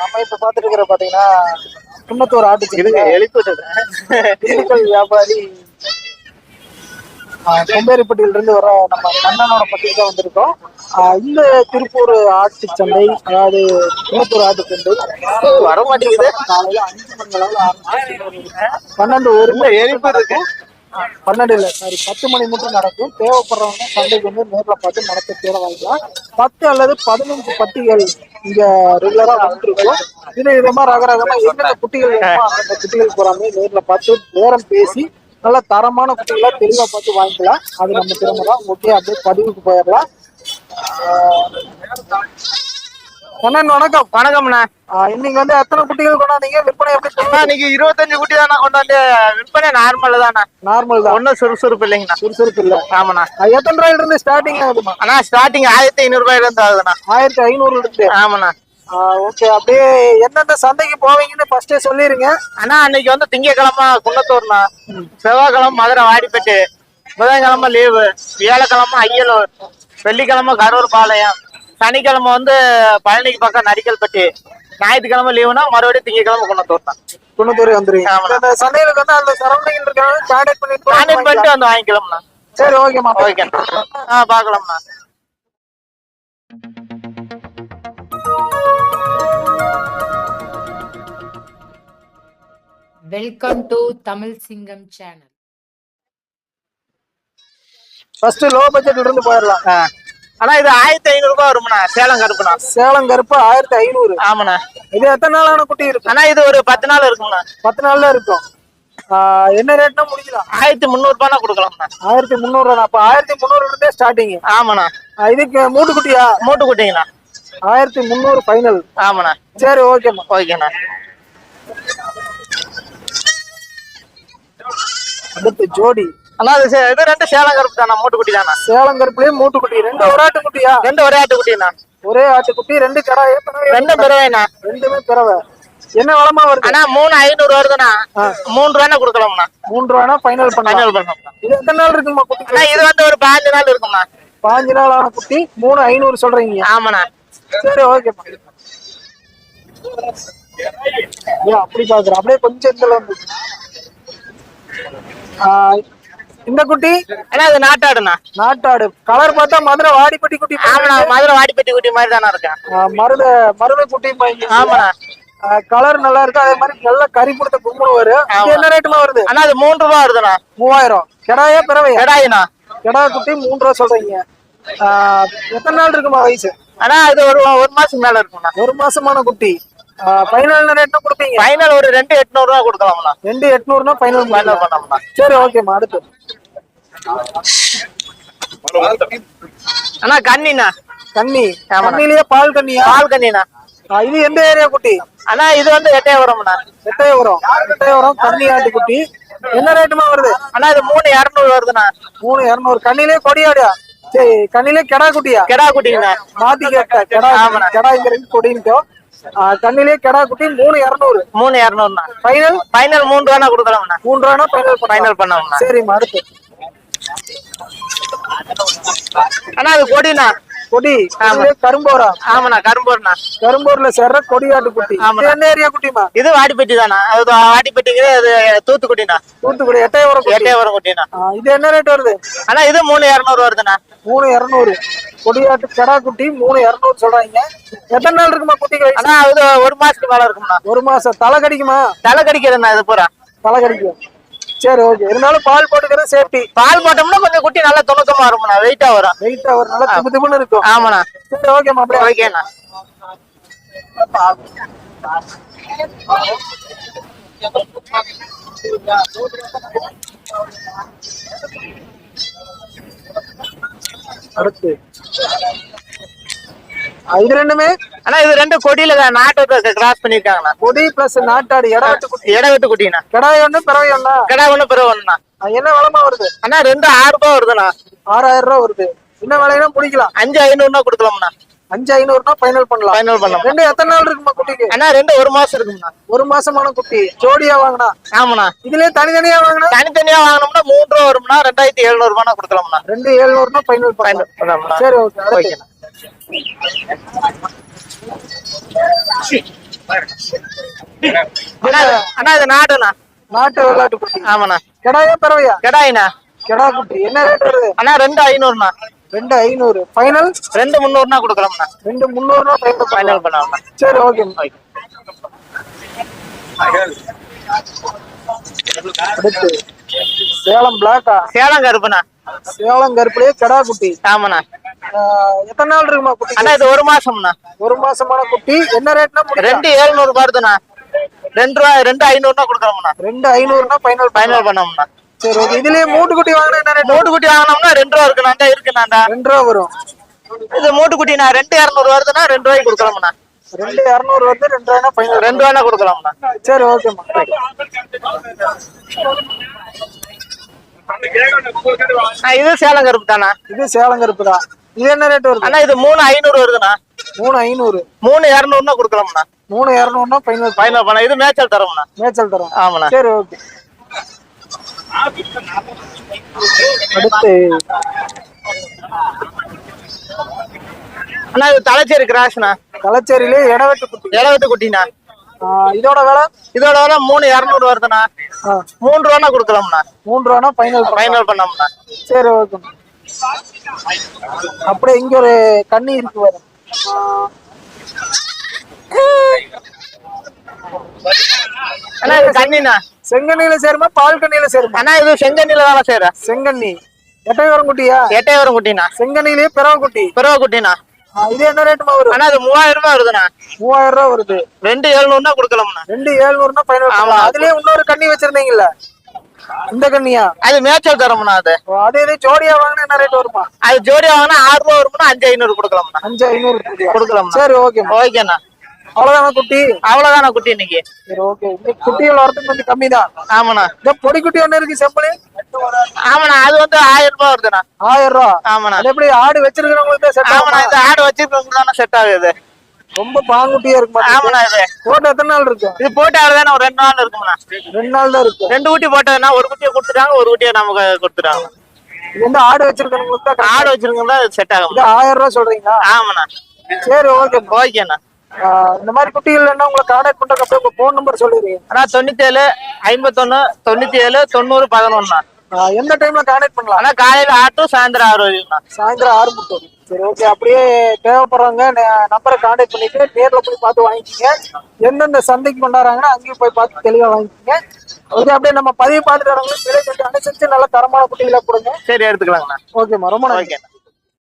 நம்ம இப்ப பாத்துட்டு இருக்கிற பாத்தீங்கன்னா குன்னத்தூர் ஆட்டு இதுங்க எழுப்பிட்டது வியாபாரி ஆஹ் கொம்பேரிப்பட்டியில இருந்து வர நம்ம கண்ணனோட தான் வந்திருக்கோம். இந்த திருப்பூர் ஆட்டு சந்தை அதாவது குன்னத்தூர் ஆட்டு சந்தை வர மாட்டேங்குது. காலையில அஞ்சு மணி அளவுல பன்னெண்டு ஒரு எழுப்பி இருக்கு பன்னெண்டு இல்ல சாரி பத்து மணி மட்டும் நடக்கும். தேவைப்படுறவங்க சந்தைக்கு வந்து நேர்ல பார்த்து நடத்த தேட வாங்கலாம் பத்து அல்லது பதினஞ்சு பட்டிகள் இங்க ரெகுலரா வந்துருக்கும். இது விதமா ரகரகமா என்னென்ன குட்டிகள் வேணுமோ அந்த குட்டிகள் போறாமே நேர்ல பார்த்து நேரம் பேசி நல்ல தரமான குட்டிகளா தெளிவா பார்த்து வாங்கிக்கலாம். அது நம்ம திறமை தான் ஓகே அப்படியே பதிவுக்கு போயிடலாம். அண்ணன் வணக்கம். வணக்கம்ண்ணா இன்னைக்கு வந்து எத்தனை குட்டிகள் கொண்டாந்தீங்க? விற்பனை எப்படி அண்ணா இன்னைக்கு இருபத்தஞ்சு குட்டி தானே கொண்டாந்து விற்பனை நார்மல் தானே நார்மல் தான். ஒன்றும் சுறுசுறுப்பு இல்லைங்கண்ணா. சுறுசுறுப்பு இல்ல. ஆமாண்ணா. எத்தனை ரூபாயில இருந்து ஸ்டார்டிங் ஆகுதுமா அண்ணா ஸ்டார்டிங் ஆயிரத்தி ஐநூறு ரூபாயில இருந்து ஆகுதுண்ணா. ஆயிரத்தி ஐநூறுல இருந்து ஆமாண்ணா ஓகே அப்படியே எந்தெந்த சந்தைக்கு போவீங்கன்னு ஃபர்ஸ்டே சொல்லிருங்க. அண்ணா அன்னைக்கு வந்து திங்கக்கிழமை குன்னத்தூர்ண்ணா செவ்வாய்க்கிழமை மதுரை வாடிப்பட்டு புதன்கிழமை லீவு வியாழக்கிழமை ஐயலூர் வெள்ளிக்கிழமை கரூர் பாளையம். சனிக்கிழமை வந்து பழனிக்கு பக்கம் நரிக்கல்பட்டி ஞாயிற்றுக்கிழமை லீவுனா மறுபடியும் திங்கக்கிழமை குன்னத்தூர் தான் குன்னத்தூர் வந்துருவீங்க. சந்தைகளுக்கு வந்து அந்த சரௌண்டிங் இருக்கிறவங்க கான்டாக்ட் பண்ணிட்டு கான்டெக்ட் வாங்கிக்கலாம். பண்ணிட்டு வந்து வாங்கிக்கலாம்ண்ணா. சரி ஓகேம்மா ஓகே ஆ பார்க்கலாம்ண்ணா welcome to Tamil Singam channel first low பட்ஜெட்ல இருந்து போயிடலாம். ஆ. அண்ணா இது ஆயிரத்தி ஐநூறு ரூபாய் வரும்ண்ணா. சேலம் கருப்புண்ணா. சேலம் கருப்பு ஆயிரத்தி ஐநூறு. ஆமாண்ணா. இது எத்தனை நாளான குட்டி இருக்கு? அண்ணா இது ஒரு பத்து நாள் இருக்கும்ண்ணா. பத்து நாள்ல இருக்கும். என்ன ரேட்னா முடிக்கலாம் ஆயிரத்தி முந்நூறு ரூபாய்னா கொடுக்கலாம்ண்ணா. ஆயிரத்தி முந்நூறு அப்ப ஆயிரத்தி முந்நூறுல இருந்தே ஸ்டார்டிங் ஆமாண்ணா இதுக்கு மூட்டு குட்டியா? மூட்டு குட்டிங்கண்ணா. ஆயிரத்தி முந்நூறு ஃபைனல் ஆமாண்ணா. சரி ஓகேம்மா ஓகேண்ணா. அடுத்து ஜோடி. அண்ணா இது சே- இது ரெண்டு சேலம் கருப்பு தானே மூட்டு குட்டி தானே சேலம் கருப்புலயே மூட்டு குட்டி ரெண்டு ஒரு ஆட்டு குட்டியா ரெண்டு ஒரே ஆட்டு குட்டிண்ணா ஒரே ஆட்டுக்குட்டி ரெண்டு கடாய் ரெண்டு பிறவைண்ணா. ரெண்டுமே பிறவை. என்ன வளமா வருது? மூணு ஐநூறு வருதுண்ணா. மூணு ரூபாய்னா கொடுக்கலாம்ண்ணா. மூன்று ரூபானா ஃபைனல் பண்ணலாம். ஃபைனல் இது எத்தனை நாள் இருக்குமா குட்டி? இது வந்து ஒரு பாஞ்சு நாள் இருக்கும்ண்ணா. பாஞ்சு நாள் ஆன குட்டி மூணு ஐநூறு சொல்றீங்க. ஆமாண்ணா. சரி ஏன் அப்படி பாக்குறேன் அப்படியே கொஞ்சம் இதுல வந்து. இந்த குட்டி? அண்ணா இது நாட்டாடுண்ணா. நாட்டாடு. கலர் பார்த்தா மதுரை வாடிப்பட்டி குட்டி ஆமாண்ணா மதுரை வாடிப்பட்டி குட்டி மாதிரி தானே இருக்கேன் மருத மருத குட்டி பாய்ங்க ஆமாண்ணா. கலர் நல்லா இருக்கு. அதே மாதிரி நல்ல கறி கொடுத்த கும்பலும் வரும். என்ன ரேட்டுமா வருது? அண்ணா இது மூணு ரூபா வருதுண்ணா. மூவாயிரம். கிடாயா பிறவையா? எடாயிண்ணா கிடா குட்டி மூன்று ரூபா சொல்றீங்க. எத்தனை நாள் இருக்குமா வயசு? அண்ணா இது ஒரு ஒரு மாசம் மேல இருக்கும்ண்ணா. ஒரு மாசமான குட்டி. ஃபைனல் ரேட்னா கொடுப்பீங்க. ஃபைனல் ஒரு ரெண்டு எட்நூறு ரூபா கொடுக்கலாம்ண்ணா ரெண்டு எட்நூறுனா ஃபைனல் ஃபைனல் பண்ணோம்ண்ணா சரி ஓகேம்மா அடுத்து. அண்ணா கண்ணிண்ணா. ஆமாண்ணா. கண்ணிலேயே பால் கண்ணியா? பால் கண்ணிண்ணா இது எந்த ஏரியா குட்டி? அண்ணா இது வந்து எட்டயபுரம்ண்ணா. எட்டயபுரம். எட்டயபுரம் கன்னி ஆட்டு குட்டி. என்ன ரேட்டுமா வருது? அண்ணா இது மூணு இரநூறு வருதுண்ணா. மூணு இரநூறு. கண்ணிலே கொடியாடியா? சரி கண்ணிலே கெடா குட்டியா? கெடா குட்டிங்கண்ணா. மாத்தி கேட்ட கெடா. கெடா இங்க கொடின்ட்டோம் கண்ணிலே கெடா குட்டி மூணு இரநூறு. மூணு இரநூறுண்ணா. ஃபைனல் ஃபைனல் மூணு ரூபா கொடுக்கலாம்ண்ணா. மூன்று ரூபானா ஃபைனல் ஃபைனல் பண்ணோம்ண்ணா சரிம்மா அடுத்து. அண்ணா இது கொடிண்ணா. கொடி. கரும்போரா. ஆமாண்ணா கரும்பூர்ண்ணா. கரும்பூர்ல சேர்ற கொடியாட்டு குட்டி. என்ன ஏரியா குட்டிமா இது வாடிப்பட்டி தானா அது வாடிப்பட்டிங்கிறது அது தூத்துக்குடிண்ணா. தூத்துக்குடி எட்டயபுரம் எட்டயபுரம் குட்டிண்ணா. இது என்ன ரேட் வருது? அண்ணா இது மூணு இரநூறு வருதுண்ணா. மூணு இரநூறு. கொடியாட்டு கடா குட்டி மூணு இரநூறு சொல்றாங்க. எத்தனை நாள் இருக்குமா வயசு? அண்ணா இது ஒரு மாசத்துக்கு மேல இருக்கும்ண்ணா ஒரு மாசம். தலை கடிக்குமா? தலை கடிக்கிறதுண்ணா இது பூரா. தலை கடிக்கும். சரி ஓகே இருந்தாலும் பால் போட்டுக்கிறது சேஃப்டி பால் போட்டோம்னா கொஞ்சம் குட்டி நல்லா துணுக்கமா இருக்கும்ண்ணா வெயிட்டா வரும். வெயிட்டா ஒரு நல்லா திப்பு திப்புன்னு இருக்கும். ஆமாண்ணா. சரி ஓகேம்மா அப்படியே ஓகேண்ணா அடுத்து. இது ரெண்டுமே? அண்ணா இது ரெண்டு கொடியில நாட்டு கிராஸ் பண்ணிருக்காங்கண்ணா. கொடி பிளஸ் நாட்டாடு இடவெட்டு குட்டி. இட விட்டு குட்டிண்ணா கிடாய் ஒண்ணு பிறவை ஒண்ணா? கடை ஒண்ணு பிறகு ஒண்ணுண்ணா. என்ன விலமா வருது? அண்ணா ரெண்டு ஆறு ரூபாய் வருதுண்ணா. ஆறாயிரம் ரூபாய் வருது. என்ன விலைனா பிடிக்கலாம். அஞ்சு ஐநூறுனா கொடுக்கலாம்ண்ணா. அஞ்சு ஐநூறுனா ஃபைனல் பண்ணலாம். ஃபைனல் பண்ணலாம். ரெண்டு எத்தனை நாள் இருக்குமா குட்டிக்கு? அண்ணா ரெண்டு ஒரு மாசம் இருக்கும்ண்ணா ஒரு மாசமான குட்டி. ஜோடியா வாங்கினா? ஆமாண்ணா. இதுலயே தனித்தனியா வாங்கினா? தனித்தனியா வாங்கினோம்னா மூணு ரூபா வரும்னா ரெண்டாயிரத்தி எழுநூறு ரூபாய் கொடுக்கலாம்ண்ணா ரெண்டு ஏழுநூறுனா ஃபைனல் பண்ணலாம். ஃபைனல் பண்ணலாம்ண்ணா. சரி ஓகே ஓகேண்ணா. அண்ணா இது- நாடுண்ணா. நாட்டு வெள்ளாட்டு குட்டி. ஆமாண்ணா. கிடாயா பறவையா? கெடாயிண்ணா. கிடா குட்டி. என்ன ரேட் வருது? அண்ணா ரெண்டு ஐநூறுண்ணா. ரெண்டு ஐநூறு. ஃபைனல் ரெண்டு முந்நூறுனா கொடுக்கலாம்ண்ணா ரெண்டு முந்நூறுனா ஃபைனல் ஃபைனல் பண்ணலாம்ண்ணா சரி ஓகே அடுத்து சேலம் பிளாக்கா சேலம் கருப்புண்ணா சேலம் கருப்புலயே கிடா குட்டி. ஆமாண்ணா. எத்தனை நாள் இருக்குமா குட்டி? அண்ணா இது ஒரு மாசம்ண்ணா. ஒரு மாசமான குட்டி. என்ன ரேட்னா ரெண்டு ஏழ்நூறு வருதுண்ணா ரெண்டு ரூபா ரெண்டு ஐநூறுனா கொடுக்குறோம்ண்ணா ரெண்டு ஐநூறுனா ஃபைனல் ஃபைனல் பண்ணோம்ண்ணா. சரி ஓகே இதுலயே மூட்டு குட்டி வாங்கினா என்ன ரேட் மூட்டு குட்டி வாங்கினோம்னா ரெண்டு ரூபா இருக்குண்ணா இருக்குண்ணாண்டா ரெண்டு ரூபா வரும். இது மூட்டு குட்டிண்ணா ரெண்டு இரநூறு வருதுன்னா ரெண்டு ரூபாய்க்கு கொடுக்குறோம்ண்ணா ரெண்டு இரநூறு வந்து ரெண்டு ரூபாய்னா ஃபைனல் ரெண்டு ரூபாய்னா கொடுக்கலாம்ண்ணா. சரி ஓகேம்மா இது சேலம் கருப்பு தானா இது சேலம் கருப்பு தான். இது என்ன ரேட் வருது? அண்ணா இது மூணு ஐநூறு வருதுண்ணா. மூணு ஐநூறு. மூணு இரநூறுனா கொடுக்கலாம்ண்ணா. மூணு இரநூறுனா ஃபைனல் பண்ண இது மேய்ச்சல் தரோம்ண்ணா. மேய்ச்சல் தரோம். ஆமாண்ணா. சரி ஓகே அடுத்து. அண்ணா இது தலைச்சேரி கிராஸ்ண்ணா கலச்சேரியிலே இடவெட்டு குட்டி. இளவட்டு குட்டிண்ணா. இதோட விலை? இதோட விலை மூணு இரநூறு வருதுண்ணா. மூணு ரூபானா கொடுக்கலாம்ண்ணா. மூணு ரூபானா ஃபைனல் ஃபைனல் பண்ணோம்ண்ணா சரி ஓகே அப்படியே இங்க ஒரு கண்ணி இருக்கு வரும் அண்ணா இது கண்ணிண்ணா. செங்கண்ணில சேருமா பால் கண்ணியில சேருமா? அண்ணா இது செங்கண்ணில தானே சேர. செங்கண்ணி. எட்டையவரம் குட்டியா? எட்டையவரம் குட்டிண்ணா. செங்கண்ணிலேயே பிறவ குட்டி. பிறவ குட்டிண்ணா. ஆ, இது என்ன ரேட்டுமா வரும் அண்ணா இது மூவாயிரம் ரூபாய் வருதுண்ணா. மூவாயிரம் ரூபாய் வருது. ரெண்டு எழுநூறுனா கொடுக்கலாம்ண்ணா. ரெண்டு ஏழுநூறுனா ஃபைனல் ஆமா. அதுலயே இன்னொரு கண்ணி வச்சிருந்தீங்கல்ல? இந்த கண்ணியா? அது மேய்ச்சல் தரோம்ண்ணா அது அதே இதே ஜோடியா வாங்கினா என்ன ரேட் வருமா? அது ஜோடி வாங்கினா ஆறு ரூபா வரும்னா அஞ்சு ஐநூறு கொடுக்கலாம்ண்ணா. அஞ்சு ஐநூறு குட்டியா? கொடுக்கலாம்ண்ணா. சரி ஓகே ஓகேண்ணா. அவ்வளவுதானா குட்டி? அவ்வளவுதானா குட்டி இன்னைக்கு? சரி ஓகே குட்டிகள் வரதுக்கு கொஞ்சம் கம்மி தான் ஆமாண்ணா. இந்த பொடி குட்டி ஒண்ணு இருக்கு செம்பளி. ஆமாண்ணா அது வந்து ஆயிரம் ரூபாய் வருதுண்ணா. ஆயிரம் ரூபா? ஆமாண்ணா. அது எப்படி ஆடு வச்சிருக்கிறவங்களுக்கு தான் செட் ஆமாண்ணா இந்த ஆடு வச்சிருக்கவங்க தானே செட் ஆகுது. ரொம்ப பாங்குட்டியா இருக்கு. ஆமாண்ணா இது. போட்டு எத்தனை நாள் இருக்கும் இது போட்டு ஆடு தானே ஒரு ரெண்டு நாள் இருக்கும்ண்ணா. ரெண்டு நாள் தான் இருக்கும் ரெண்டு குட்டி போட்டதுன்னா ஒரு குட்டியை கொடுத்துட்டாங்க ஒரு குட்டியை நமக்கு கொடுத்துட்டாங்க. இது வந்து ஆடு வச்சிருக்கிறவங்களுக்கு தான். ஆடு வச்சிருக்கோம்னா செட் ஆகும் ஆயிரம் ரூபா சொல்றீங்களா? ஆமாண்ணா. சரி ஓகே ஓகேண்ணா. இந்த மாதிரி குட்டிகள் என்ன உங்களை கான்டாக்ட் பண்றதுக்கு உங்க போன் நம்பர் சொல்லிடுறீங்க அண்ணா தொண்ணூத்தி ஏழு ஐம்பத்தொன்னு தொண்ணூத்தி ஏழு தொண்ணூறு பதினொன்னா எந்த டைம்ல கான்டாக்ட் பண்ணலாம்? ஆனா காலையில ஆட்டு சாயந்தரம் ஆறு வரைக்கும்ண்ணா சாயந்தரம் ஆறு வரைக்கும். சரி ஓகே அப்படியே தேவைப்படுறவங்க நம்பரை கான்டாக்ட் பண்ணிட்டு நேர்ல போய் பார்த்து வாங்கிக்கிங்க. எந்தெந்த சந்தைக்கு கொண்டாடுறாங்கன்னா அங்கேயும் போய் பார்த்து தெளிவா வாங்கிக்கிங்க. ஓகே அப்படியே நம்ம பதிவு பார்த்துட்டு வரவங்களுக்கு விலை கொஞ்சம் அனுசரிச்சு நல்ல தரமான குட்டிகளை கொடுங்க. சரி எடுத்துக்கலாங்கண்ணா. ஓகேம்மா ரொம்ப ஓகேண்ணா